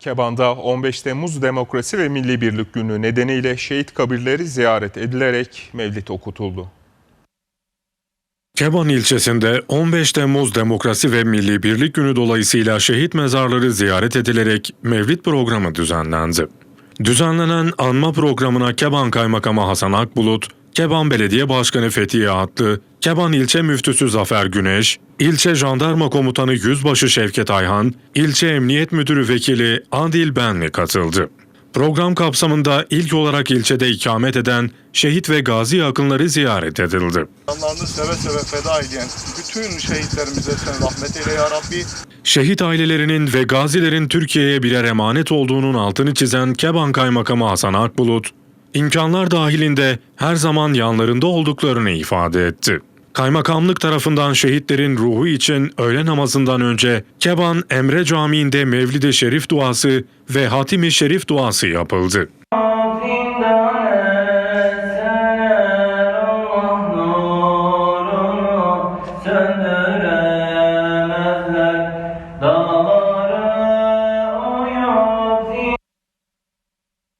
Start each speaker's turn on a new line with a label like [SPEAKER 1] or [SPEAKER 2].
[SPEAKER 1] Keban'da 15 Temmuz Demokrasi ve Milli Birlik Günü nedeniyle şehit kabirleri ziyaret edilerek mevlid okutuldu.
[SPEAKER 2] Keban ilçesinde 15 Temmuz Demokrasi ve Milli Birlik Günü dolayısıyla şehit mezarları ziyaret edilerek mevlid programı düzenlendi. Düzenlenen anma programına Keban Kaymakamı Hasan Akbulut, Keban Belediye Başkanı Fethiye Atlı, Keban İlçe Müftüsü Zafer Güneş, İlçe Jandarma Komutanı Yüzbaşı Şevket Ayhan, İlçe Emniyet Müdürü Vekili Adil Benli katıldı. Program kapsamında ilk olarak ilçede ikamet eden şehit ve gazi yakınları ziyaret edildi.
[SPEAKER 3] Canlarını seve seve feda eden bütün şehitlerimize sen rahmet eyle ya Rabbi.
[SPEAKER 2] Şehit ailelerinin ve gazilerin Türkiye'ye birer emanet olduğunun altını çizen Keban Kaymakamı Hasan Akbulut, imkanlar dahilinde her zaman yanlarında olduklarını ifade etti. Kaymakamlık tarafından şehitlerin ruhu için öğle namazından önce Keban Emre Camii'nde Mevlid-i Şerif duası ve Hatimi Şerif duası yapıldı.